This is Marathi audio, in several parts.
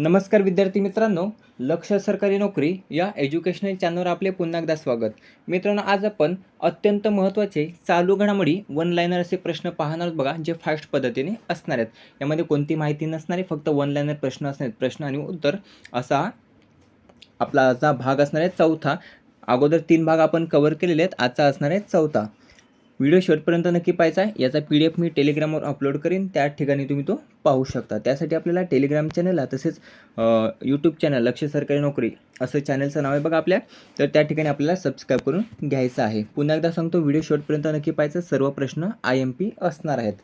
नमस्कार विद्यार्थी मित्रांनो लक्ष सरकारी नोकरी या एज्युकेशनल चॅनलवर आपले पुन्हा एकदा स्वागत. मित्रांनो आज आपण अत्यंत महत्त्वाचे चालू घडामोडी वन लाईनर असे प्रश्न पाहणार आहोत बघा जे फास्ट पद्धतीने असणार आहेत. यामध्ये कोणती माहिती नसणारे फक्त वन लाईनर प्रश्न असणार आहेत. प्रश्न आणि उत्तर असा आपला असा भाग असणार आहे चौथा. अगोदर तीन भाग आपण कवर केलेले आहेत आजचा असणार आहे चौथा. व्हिडिओ शेवटपर्यंत नक्की पाहायचा आहे. याचा पी डी एफ मी टेलिग्रामवर अपलोड करीन. त्या ठिकाणी तुम्ही तो पाहू शकता. त्यासाठी आपल्याला टेलिग्राम चॅनलला तसेच यूट्यूब चॅनल लक्ष सरकारी नोकरी असं चॅनलचं नाव आहे बघा आपल्या. तर त्या ठिकाणी आपल्याला सबस्क्राईब करून घ्यायचं आहे. पुन्हा एकदा सांगतो व्हिडिओ शेवटपर्यंत नक्की पाहायचा. सर्व प्रश्न आय एम पी असणार आहेत.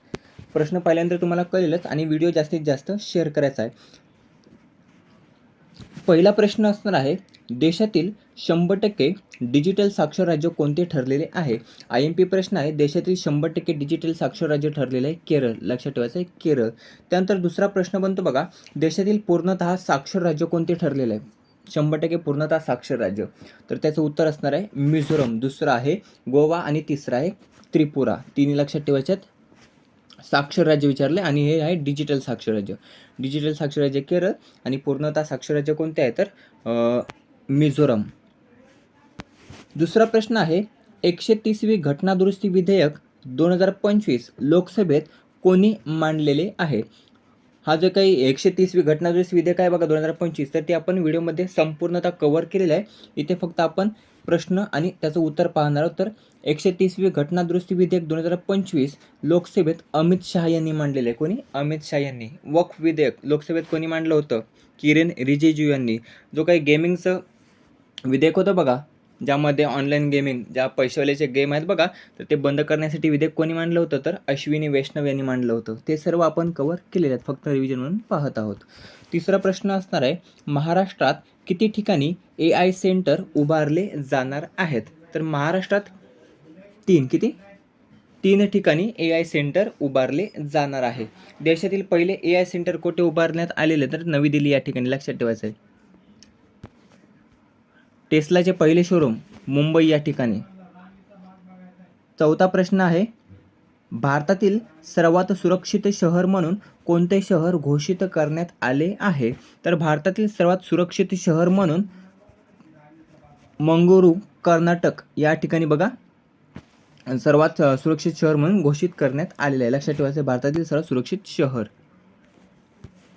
प्रश्न पाहिल्यानंतर तुम्हाला कळेलच आणि व्हिडिओ जास्तीत जास्त शेअर करायचा आहे. पहिला प्रश्न असणार आहे देशातील शंभर टक्के डिजिटल साक्षर राज्य कोणते ठरलेले आहे? आय एम पी प्रश्न आहे देशातील शंभर टक्के डिजिटल साक्षर राज्य ठरलेलं आहे केरळ. लक्षात ठेवायचं आहे केरळ. त्यानंतर दुसरा प्रश्न बनतो बघा देशातील पूर्णतः साक्षर राज्य कोणते ठरलेलं आहे? शंभर टक्के पूर्णतः साक्षर राज्य. तर त्याचं उत्तर असणार आहे मिझोरम. दुसरं आहे गोवा. आणि तिसरं आहे त्रिपुरा. तिन्ही लक्षात ठेवायच्यात. साक्षर राज्य विचारले आणि हे आहे डिजिटल साक्षर राज्य. डिजिटल साक्षर राज्य केरळ आणि पूर्णतः साक्षर राज्य कोणते आहे तर मिझोरम. दुसरा प्रश्न आहे एकशे तीसवी घटनादुरुस्ती विधेयक दोन हजार पंचवीस लोकसभेत कोणी मांडलेले आहे? हा जो काही एकशे तीसवी घटनादुरुस्ती विधेयक आहे बघा दोन हजार पंचवीस तर ते आपण व्हिडिओमध्ये संपूर्णतः कव्हर केलेलं आहे. इथे फक्त आपण प्रश्न आणि त्याचं उत्तर पाहणार आहोत. तर एकशे तीसवी घटनादुरुस्ती विधेयक दोन हजार पंचवीस लोकसभेत अमित शहा यांनी मांडलेलं. आहे कोणी? अमित शहा यांनी. वक्फ विधेयक लोकसभेत कोणी मांडलं होतं? किरेन रिजिजू यांनी. जो काही गेमिंगचं विधेयक होतं बघा ज्यामध्ये ऑनलाईन गेमिंग ज्या पैशावाल्याचे गेम आहेत बघा तर ते बंद करण्यासाठी विधेयक कोणी मांडलं होतं? तर अश्विनी वैष्णव यांनी मांडलं होतं. ते सर्व आपण कवर केलेले आहेत फक्त रिव्हिजन म्हणून पाहत आहोत. तिसरा प्रश्न असणार आहे महाराष्ट्रात किती ठिकाणी ए आय सेंटर उभारले जाणार आहेत? तर महाराष्ट्रात तीन किती? तीन ठिकाणी ए आय सेंटर उभारले जाणार आहे. देशातील पहिले ए आय सेंटर कुठे उभारण्यात आलेले? तर नवी दिल्ली या ठिकाणी लक्षात ठेवायचं आहे टेस्लाचे पहिले शोरूम मुंबई या ठिकाणी. चौथा प्रश्न आहे भारतातील सर्वात सुरक्षित शहर म्हणून कोणते शहर घोषित करण्यात आले आहे? तर भारतातील सर्वात सुरक्षित शहर म्हणून मंगळुरू कर्नाटक या ठिकाणी बघा. सर्वात सुरक्षित शहर म्हणून घोषित करण्यात आलेलं आहे. लक्षात ठेवायचं भारतातील सर्वात सुरक्षित शहर.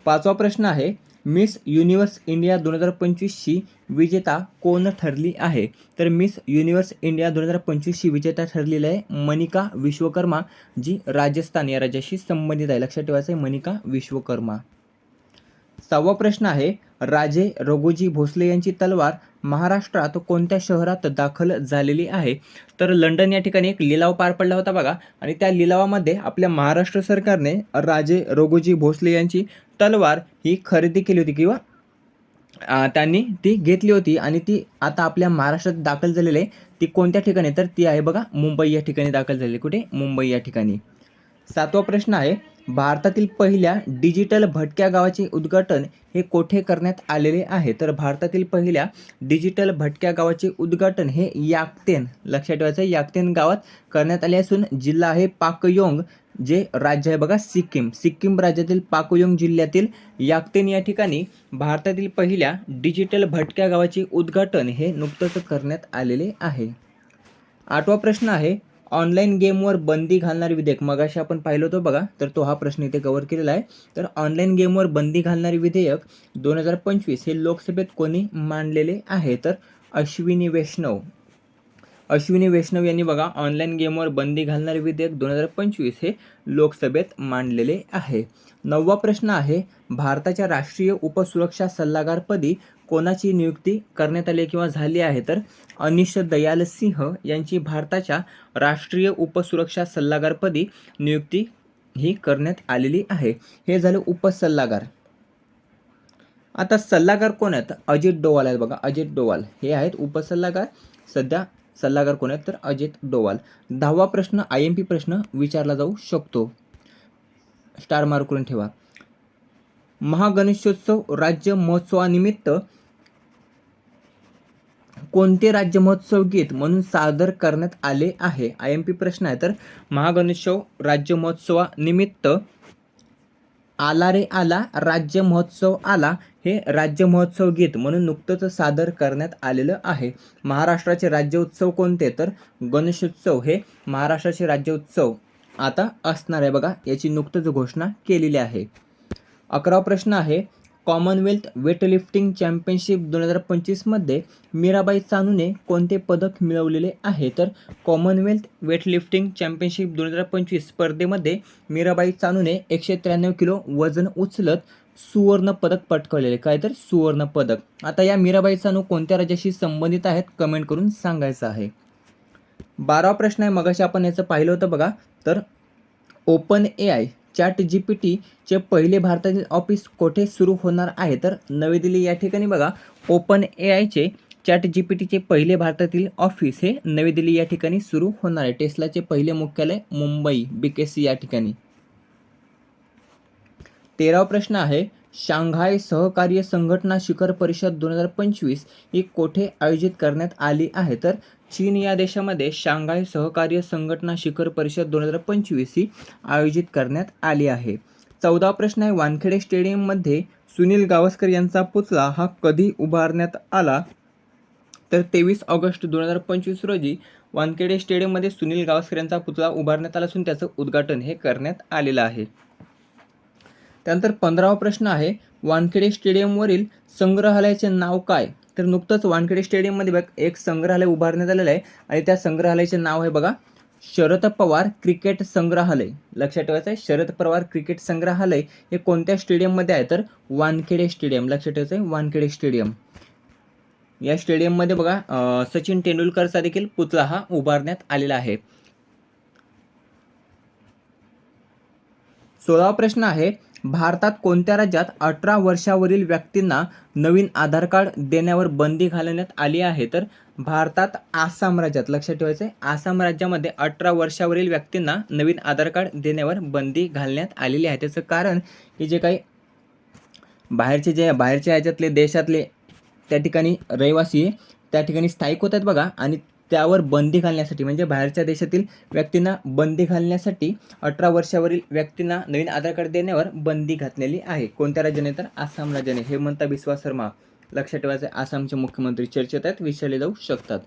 पाचवा प्रश्न आहे मिस युनिव्हर्स इंडिया दोन हजार पंचवीसची विजेता कोण ठरली आहे? तर मिस युनिव्हर्स इंडिया दोन हजार पंचवीसची विजेता ठरलेली आहे मनिका विश्वकर्मा जी राजस्थान या राज्याशी संबंधित आहे. लक्षात ठेवायचं आहे मनिका विश्वकर्मा. सहावा प्रश्न आहे राजे रघुजी भोसले यांची तलवार महाराष्ट्रात कोणत्या शहरात दाखल झालेली आहे? तर लंडन या ठिकाणी एक लिलाव पार पडला होता बघा. आणि त्या लिलावामध्ये आपल्या महाराष्ट्र सरकारने राजे रघुजी भोसले यांची तलवार ही खरेदी केली होती किंवा त्यांनी ती घेतली होती. आणि ती आता आपल्या महाराष्ट्रात दाखल झालेली आहे. ती कोणत्या ठिकाणी? तर ती आहे बघा मुंबई या ठिकाणी दाखल झालेली. कुठे? मुंबई या ठिकाणी. सातवा प्रश्न आहे भारतातील पहिल्या डिजिटल भटक्या गावाचे उद्घाटन हे कोठे करण्यात आलेले आहे? तर भारतातील पहिल्या डिजिटल भटक्या गावाचे उद्घाटन हे याकतेन लक्षात ठेवायचं याक्तेन याकतेन गावात करण्यात आले असून जिल्हा आहे पाकयोंग जे राज्य आहे बघा सिक्कीम. सिक्कीम राज्यातील पाकयोंग जिल्ह्यातील याकतेन या ठिकाणी भारतातील पहिल्या डिजिटल भटक्या गावाचे उद्घाटन हे नुकतंच करण्यात आलेले आहे. आठवा प्रश्न आहे ऑनलाईन गेमवर बंदी घालणारे विधेयक मगाशी आपण पाहिलं होतं बघा तर तो हा प्रश्न इथे कव्हर केलेला आहे. तर ऑनलाईन गेमवर बंदी घालणारे विधेयक दोन हजार पंचवीस हे लोकसभेत कोणी मांडलेले आहे? तर अश्विनी वैष्णव. अश्विनी वैष्णव यांनी बघा ऑनलाईन गेमवर बंदी घालणारे विधेयक दोन हजार पंचवीस हे लोकसभेत मांडलेले आहे. नववा प्रश्न आहे भारताच्या राष्ट्रीय उपसुरक्षा सल्लागारपदी कोणाची नियुक्ती करण्यात आली किंवा झाली आहे तर अनिश दयाल सिंह यांची भारताच्या राष्ट्रीय उपसुरक्षा सल्लागारपदी नियुक्ती ही करण्यात आलेली आहे. हे झालं उपसल्लागार. आता सल्लागार कोण आहेत? अजित डोवाल आहेत बघा. अजित डोवाल हे आहेत उपसल्लागार. सध्या सल्लागार कोण आहेत? तर अजित डोवाल. दहावा प्रश्न आय एम पी प्रश्न विचारला जाऊ शकतो. स्टार मार्क करून ठेवा. महागणेशोत्सव राज्य महोत्सवानिमित्त कोणते राज्य महोत्सव गीत म्हणून सादर करण्यात आले आहे? आय एम पी प्रश्न आहे. तर महागणेशोत्सव राज्य महोत्सवानिमित्त आला रे आला राज्य महोत्सव आला हे राज्य महोत्सव गीत म्हणून नुकतंच सादर करण्यात आलेलं आहे. महाराष्ट्राचे राज्य उत्सव कोणते? तर गणेशोत्सव हे महाराष्ट्राचे राज्य उत्सव आता असणार आहे बघा याची नुकतंच घोषणा केलेली आहे. अकरावा प्रश्न आहे कॉमनवेल्थ वेटलिफ्टिंग चॅम्पियनशिप दोन हजार पंचवीसमध्ये मीराबाई चानूने कोणते पदक मिळवलेले आहे? तर कॉमनवेल्थ वेटलिफ्टिंग चॅम्पियनशिप दोन हजार पंचवीस स्पर्धेमध्ये मीराबाई चानूने एकशे त्र्याण्णव किलो वजन उचलत सुवर्ण पदक पटकवलेले. काय तर सुवर्ण पदक. आता या मीराबाई चानू कोणत्या राज्याशी संबंधित आहेत? कमेंट करून सांगायचं आहे. बारावा प्रश्न आहे मगाशी आपण याचं पाहिलं होतं बघा. तर open A I chat G P टीचे पहिले भारतातील ऑफिस कोठे सुरू होणार आहे? तर नवी दिल्ली या ठिकाणी बघा. ओपन ए आयचे चॅट जी पी टीचे पहिले भारतातील ऑफिस हे नवी दिल्ली या ठिकाणी सुरू होणार आहे. टेस्लाचे पहिले मुख्यालय मुंबई बी के सी या ठिकाणी. तेरावा प्रश्न आहे शांघाय सहकार्य संघटना शिखर परिषद दोन हजार पंचवीस ही कोठे आयोजित करण्यात आली आहे? तर चीन या देशामध्ये शांघाय सहकार्य संघटना शिखर परिषद दोन हजार पंचवीस ही आयोजित करण्यात आली आहे. चौदा प्रश्न आहे. वानखेडे स्टेडियममध्ये सुनील गावस्कर यांचा पुतळा हा कधी उभारण्यात आला? तर तेवीस ऑगस्ट दोन हजार पंचवीस रोजी वानखेडे स्टेडियममध्ये सुनील गावस्कर यांचा पुतळा उभारण्यात आला असून त्याचं उद्घाटन हे करण्यात आलेलं आहे. त्यानंतर पंधरावा प्रश्न आहे. वानखेडे स्टेडियमवरील संग्रहालयाचे नाव काय? तर नुकतंच वानखेडे स्टेडियममध्ये बघ एक संग्रहालय उभारण्यात आलेलं आहे आणि त्या संग्रहालयाचे नाव आहे बघा शरद पवार क्रिकेट संग्रहालय. लक्षात ठेवायचं आहे शरद पवार क्रिकेट संग्रहालय हे कोणत्या स्टेडियममध्ये आहे? तर वानखेडे स्टेडियम. लक्षात ठेवायचं आहे वानखेडे स्टेडियम. या स्टेडियममध्ये बघा सचिन तेंडुलकरचा देखील पुतळा हा उभारण्यात आलेला आहे. सोळावा प्रश्न आहे भारतात कोणत्या राज्यात अठरा वर्षावरील व्यक्तींना नवीन आधार कार्ड देण्यावर बंदी घालण्यात आली आहे? तर भारतात आसाम राज्यात लक्षात ठेवायचं आहे आसाम राज्यामध्ये अठरा वर्षावरील व्यक्तींना नवीन आधार कार्ड देण्यावर बंदी घालण्यात आलेली आहे. त्याचं कारण की जे काही बाहेरचे जे बाहेरच्या ह्याच्यातले देशातले त्या ठिकाणी रहिवासी त्या ठिकाणी स्थायिक होत आहेत बघा. आणि त्यावर बंदी घालण्यासाठी म्हणजे बाहेरच्या देशातील व्यक्तींना बंदी घालण्यासाठी अठरा वर्षावरील व्यक्तींना नवीन आधार कार्ड देण्यावर बंदी घातलेली आहे. कोणत्या राज्याने? तर आसाम राज्याने. हेमंता बिस्वा शर्मा. लक्षात ठेवायचे आसामचे मुख्यमंत्री चर्चेत आहेत विचारले जाऊ शकतात.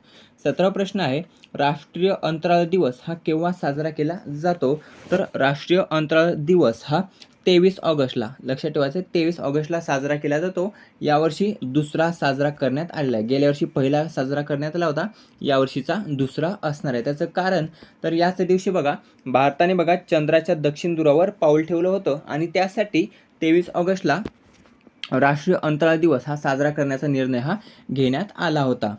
सतरा प्रश्न आहे राष्ट्रीय अंतराळ दिवस हा केव्हा साजरा केला जातो? तर राष्ट्रीय अंतराळ दिवस हा तेवीस ऑगस्टला. लक्षात ठेवायचं तेवीस ऑगस्टला साजरा केला जातो. यावर्षी दुसरा साजरा करण्यात आलेला आहे. गेल्या वर्षी पहिला साजरा करण्यात आला होता. यावर्षीचा दुसरा असणार आहे. त्याचं कारण तर याच दिवशी बघा भारताने बघा चंद्राच्या दक्षिण दुरावर पाऊल ठेवलं होतं. आणि त्यासाठी तेवीस ऑगस्टला राष्ट्रीय अंतराळ दिवस हा साजरा करण्याचा निर्णय हा घेण्यात आला होता.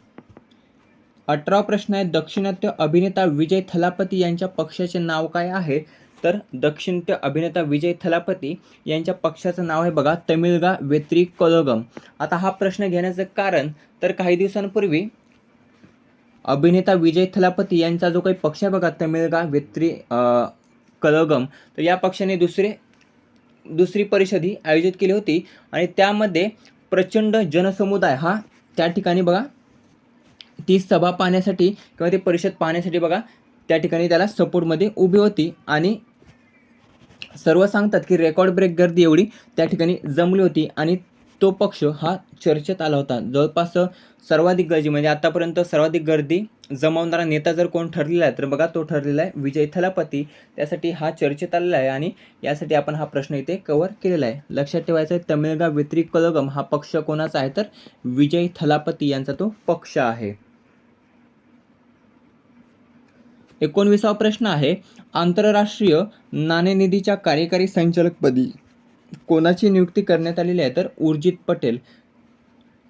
अठरा प्रश्न आहे दक्षिणात्य अभिनेता विजय थलापती यांच्या पक्षाचे नाव काय आहे? तर दक्षिणत्य अभिनेता विजय थलापती यांच्या पक्षाचं नाव आहे बघा तमिळगा वेत्री कलगम. आता हा प्रश्न घेण्याचं कारण तर काही दिवसांपूर्वी अभिनेता विजय थलापती यांचा जो काही पक्ष आहे बघा तमिळगा वेत्री कलगम तर या पक्षाने दुसरे दुसरी परिषद ही आयोजित केली होती आणि त्यामध्ये प्रचंड जनसमुदाय हा त्या ठिकाणी बघा ती सभा पाहण्यासाठी किंवा ती परिषद पाहण्यासाठी बघा त्या ठिकाणी त्याला सपोर्टमध्ये उभी होती आणि सर्व सांगतात की रेकॉर्ड ब्रेक गर्दी एवढी त्या ठिकाणी जमली होती आणि तो पक्ष हा चर्चेत आला होता. जवळपास सर्वाधिक गर्दी म्हणजे आतापर्यंत सर्वाधिक गर्दी जमावणारा नेता जर कोण ठरलेला आहे तर बघा तो ठरलेला आहे विजय थलापती. त्यासाठी हा चर्चेत आलेला आहे आणि यासाठी आपण हा प्रश्न इथे कव्हर केलेला आहे. लक्षात ठेवायचं आहे तमिळगाव व्यतिरिक कलगम हा पक्ष कोणाचा आहे? तर विजय थलापती यांचा तो पक्ष आहे. एकोणविसावा प्रश्न आहे आंतरराष्ट्रीय नाणेनिधीच्या कार्यकारी संचालकपदी कोणाची नियुक्ती करण्यात आलेली आहे? तर उर्जित पटेल.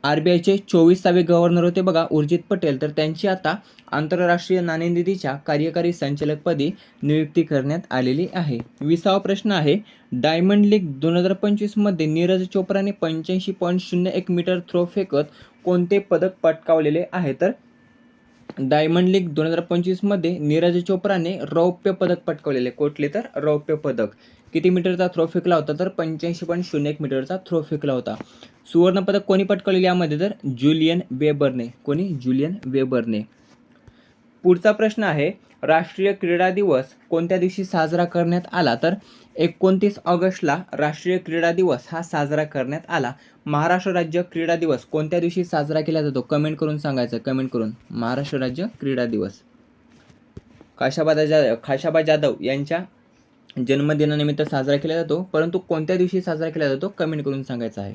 आर बी आयचे चोवीसावे गव्हर्नर होते बघा उर्जित पटेल. तर त्यांची आता आंतरराष्ट्रीय नाणेनिधीच्या कार्यकारी संचालकपदी नियुक्ती करण्यात आलेली आहे. विसावा प्रश्न आहे डायमंड लीग दोन हजार पंचवीसमध्ये नीरज चोप्राने पंच्याऐंशी पॉईंट शून्य एक मीटर थ्रो फेकत कोणते पदक पटकावलेले आहे? तर डायमंड लीग दोन हजार पंचवीसमध्ये नीरज चोप्राने रौप्य पदक पटकवलेले कोटले तर रौप्य पदक. किती मीटरचा थ्रो फेकला होता तर पंच्याऐंशी पॉईंट शून्य एक मीटरचा थ्रो फेकला होता. सुवर्णपदक कोणी पटकवलेले यामध्ये तर जुलियन वेबरने कोणी जुलियन वेबरने. पुढचा प्रश्न आहे राष्ट्रीय क्रीडा दिवस कोणत्या दिवशी साजरा करण्यात आला? तर एकोणतीस ऑगस्टला राष्ट्रीय क्रीडा दिवस हा साजरा करण्यात आला. महाराष्ट्र राज्य क्रीडा दिवस कोणत्या दिवशी साजरा केला जातो? कमेंट करून सांगायचं. कमेंट करून महाराष्ट्र राज्य क्रीडा दिवस. खाशाबा जाधव खाशाबा जाधव यांच्या जन्मदिनानिमित्त साजरा केला जातो. परंतु कोणत्या दिवशी साजरा केला जातो? कमेंट करून सांगायचा आहे.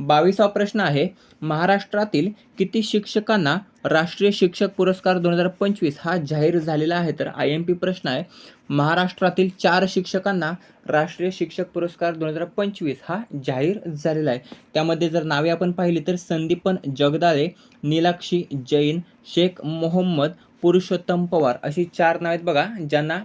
बावीसावा प्रश्न आहे महाराष्ट्रातील किती शिक्षकांना राष्ट्रीय शिक्षक पुरस्कार दोन हजार पंचवीस हा जाहीर झालेला आहे? तर आय एम पी प्रश्न आहे महाराष्ट्रातील चार शिक्षकांना राष्ट्रीय शिक्षक पुरस्कार दोन हजार पंचवीस हा जाहीर झालेला आहे. त्यामध्ये जर नावे आपण पाहिली तर संदीपन जगदाळे नीलाक्षी जैन शेख मोहम्मद पुरुषोत्तम पवार अशी चार नावे आहेत बघा ज्यांना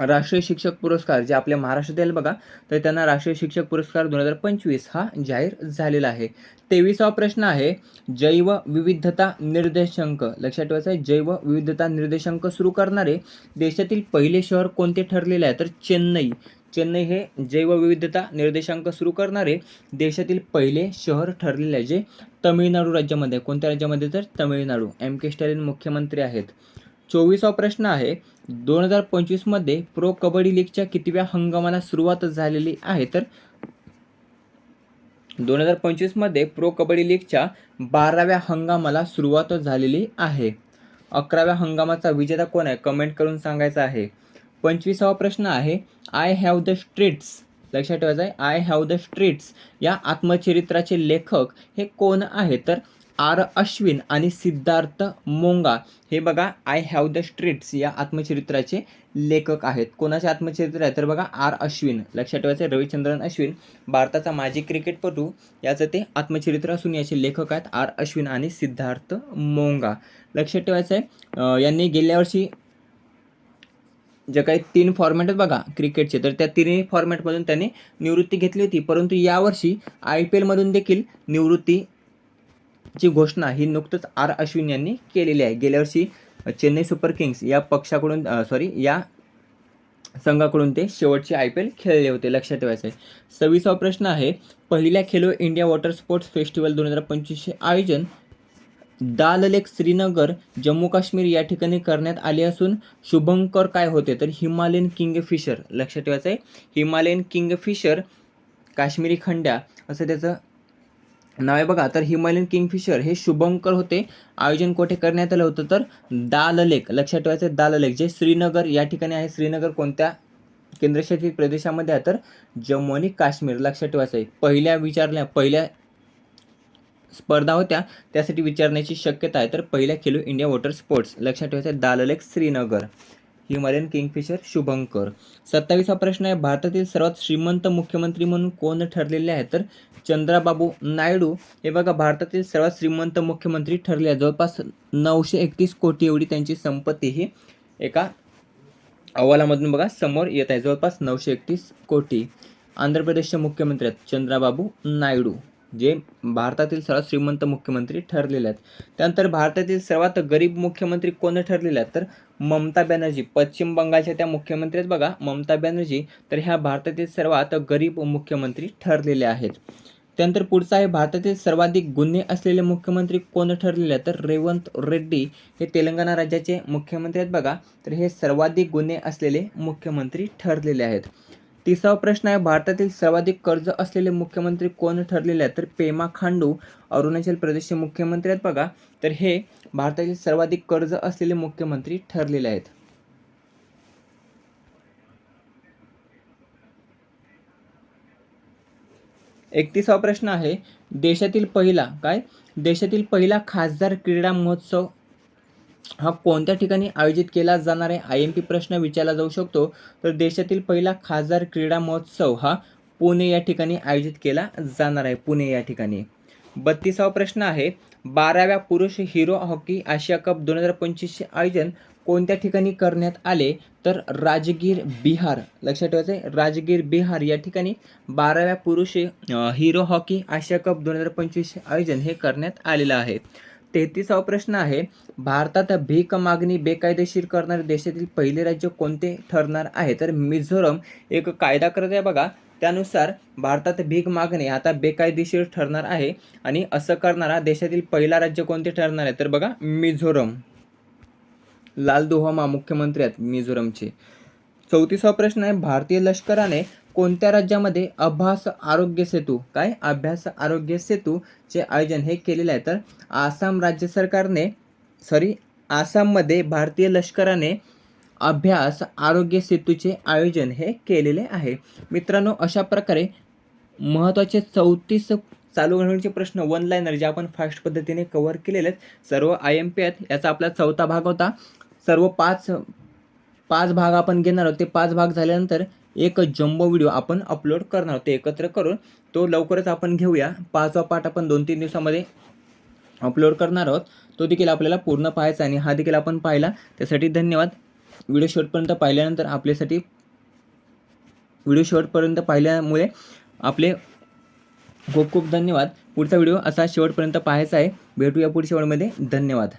राष्ट्रीय शिक्षक पुरस्कार जे आपल्या महाराष्ट्रात येईल बघा तर त्यांना राष्ट्रीय शिक्षक पुरस्कार दोन हजार पंचवीस हा जाहीर झालेला आहे. तेवीसावा प्रश्न आहे जैव विविधता निर्देशांक. लक्षात ठेवायचं आहे जैव विविधता निर्देशांक सुरू करणारे देशातील पहिले शहर कोणते ठरलेले आहे? तर चेन्नई. चेन्नई हे जैवविविधता निर्देशांक सुरू करणारे देशातील पहिले शहर ठरलेले आहे जे तमिळनाडू राज्यामध्ये कोणत्या राज्यामध्ये? तर तमिळनाडू. एम के स्टॅलिन मुख्यमंत्री आहेत. चोवीसावा प्रश्न आहे दोन हजार पंचवीसमध्ये प्रो कबड्डी लीगच्या कितव्या हंगामाला सुरुवात झालेली आहे तर दोन हजार पंचवीसमध्ये प्रो कबड्डी लीगच्या बाराव्या हंगामाला सुरुवात झालेली आहे. अकराव्या हंगामाचा विजेता कोण आहे? कमेंट करून सांगायचा आहे. पंचवीसावा प्रश्न आहे आय हॅव द स्ट्रीट्स लक्षात ठेवायचं आहे आय हॅव द स्ट्रीट्स या आत्मचरित्राचे लेखक हे कोण आहे? तर आर अश्विन आणि सिद्धार्थ मोंगा हे बघा आय हॅव द स्ट्रीट्स या आत्मचरित्राचे लेखक आहेत. कोणाचे आत्मचरित्र आहे? तर बघा आर अश्विन. लक्षात ठेवायचं रविचंद्रन अश्विन भारताचा माजी क्रिकेटपटू. याचं ते आत्मचरित्र असून याचे लेखक आहेत आर अश्विन आणि सिद्धार्थ मोंगा. लक्षात ठेवायचं आहे यांनी गेल्या वर्षी जे काही तीन फॉर्मॅट आहेत बघा क्रिकेटचे. तर त्या तिन्ही फॉर्मॅटमधून त्यांनी निवृत्ती घेतली होती. परंतु यावर्षी आय पी एलमधून देखील निवृत्ती ची घोषणा ही नुकतंच आर अश्विन यांनी केलेली आहे. गेल्या वर्षी चेन्नई सुपर किंग्स या पक्षाकडून सॉरी या संघाकडून ते शेवटचे आय पी एल खेळले होते लक्षात ठेवायचं आहे. सव्वीसावा प्रश्न आहे पहिल्या Khelo India water sports festival दोन हजार पंचवीसचे आयोजन दाल लेक श्रीनगर जम्मू काश्मीर या ठिकाणी करण्यात आले असून शुभंकर काय होते तर हिमालयन किंगफिशर लक्षात ठेवायचं आहे. हिमालयन किंगफिशर काश्मीरी खंड्या असं त्याचं नावे बघा तर हिमालयन किंगफिशर हे शुभंकर होते. आयोजन कोठे करण्यात आलं होतं तर दाल लेक लक्षात ठेवायचं दाल लेक जे श्रीनगर या ठिकाणी आहे श्रीनगर कोणत्या केंद्रशासित प्रदेशामध्ये आहे तर जम्मू आणि काश्मीर लक्षात ठेवायचं आहे. पहिल्या विचारल्या पहिल्या स्पर्धा होत्या त्यासाठी विचारण्याची शक्यता आहे. तर पहिल्या खेलो इंडिया वॉटर स्पोर्ट्स लक्षात ठेवायचं आहे Dal lake Srinagar. Himalayan kingfisher Shubhankar. सत्तावीसा प्रश्न आहे. भारतातील सर्वात श्रीमंत मुख्यमंत्री म्हणून कोण ठरलेले आहे तर चंद्राबाबू नायडू. हे बघा भारतातील सर्वात श्रीमंत मुख्यमंत्री ठरले. आहेत जवळपास नऊशे एकतीस कोटी एवढी त्यांची संपत्ती ही एका अहवालामधून बघा समोर येत आहे. जवळपास नऊशे एकतीस कोटी. आंध्र प्रदेशचे मुख्यमंत्री आहेत. चंद्राबाबू नायडू. जे भारतातील सर्वात श्रीमंत मुख्यमंत्री ठरलेले आहेत. त्यानंतर भारतातील सर्वात गरीब मुख्यमंत्री कोण ठरलेले आहेत? तर ममता बॅनर्जी. पश्चिम बंगालच्या त्या मुख्यमंत्री आहेत बघा. ममता बॅनर्जी. तर ह्या भारतातील सर्वात गरीब मुख्यमंत्री ठरलेले आहेत. त्यानंतर पुढचा आहे भारतातील सर्वाधिक गुन्हे असलेले मुख्यमंत्री कोण ठरलेले आहेत? तर रेवंत रेड्डी हे तेलंगणा राज्याचे मुख्यमंत्री आहेत बघा. तर हे सर्वाधिक गुन्हे असलेले मुख्यमंत्री ठरलेले आहेत. तिसरा प्रश्न आहे भारतातील सर्वाधिक कर्ज असलेले मुख्यमंत्री कोण ठरलेले आहेत? तर पेमा खांडू अरुणाचल प्रदेशचे मुख्यमंत्री आहेत बघा. तर हे भारतातील सर्वाधिक कर्ज असलेले मुख्यमंत्री ठरलेले आहेत. एकतीसावा प्रश्न आहे देशातील पहिला काय? देशातील पहिला खासदार क्रीडा महोत्सव हा कोणत्या ठिकाणी आयोजित केला जाणार आहे? आय एम पी प्रश्न विचारला जाऊ शकतो. तर देशातील पहिला खासदार क्रीडा महोत्सव हा पुणे या ठिकाणी आयोजित केला जाणार आहे. पुणे या ठिकाणी. बत्तीसावा प्रश्न आहे बाराव्या पुरुष हिरो हॉकी आशिया कप दोन हजार पंचवीसचे आयोजन कोणत्या ठिकाणी करण्यात आले? तर राजगीर बिहार. लक्षात ठेवायचं आहे राजगीर बिहार या ठिकाणी बाराव्या पुरुष हिरो हॉकी आशिया कप दोन हजार पंचवीसचे आयोजन हे करण्यात आलेलं आहे. तेहतीसावा प्रश्न आहे भारतात भीक मागणी बेकायदेशीर करणारे देशातील पहिले राज्य कोणते ठरणार आहे? तर मिझोरम एक कायदा करत आहे बघा. त्यानुसार भारतात भीक मागणे आता बेकायदेशीर ठरणार आहे आणि असं करणारा देशातील पहिला राज्य कोणते ठरणार आहे? तर बघा मिझोरम. लाल दुहामा मुख्यमंत्री आहेत मिझोरमचे. चौतीसावा प्रश्न आहे भारतीय लष्कराने कोणत्या राज्यामध्ये अभ्यास आरोग्य सेतू काय? अभ्यास आरोग्य सेतूचे आयोजन हे केलेलं आहे. तर आसाम राज्य सरकारने सॉरी आसाममध्ये भारतीय लष्कराने अभ्यास आरोग्य सेतूचे आयोजन हे केलेले आहे. मित्रांनो अशा प्रकारे महत्त्वाचे चौतीस चालू घडामोडीचे प्रश्न वन लाईनर जे आपण फास्ट पद्धतीने कव्हर केलेले आहेत सर्व आय एम पी आहेत याचा आपला चौथा भाग होता. सर्व पाच पाच भाग आपण घेणार आहोत. ते पाच भाग झाल्यानंतर एक जम्बो व्हिडिओ आपण अपलोड करणार आहोत ते एकत्र करून तो लवकरच आपण घेऊया. पाचवा पाठ आपण दोन तीन दिवसामध्ये अपलोड करणार आहोत. तो देखील आपल्याला पूर्ण पाहायचा आणि हा देखील आपण पाहिला. त्यासाठी धन्यवाद. व्हिडिओ शेवटपर्यंत पाहिल्यानंतर आपल्यासाठी व्हिडिओ शेवटपर्यंत पाहिल्यामुळे आपले खूप खूप धन्यवाद. पुढचा व्हिडिओ असा शेवटपर्यंत पाहायचा आहे. भेटूया पुढच्या वेळेमध्ये धन्यवाद.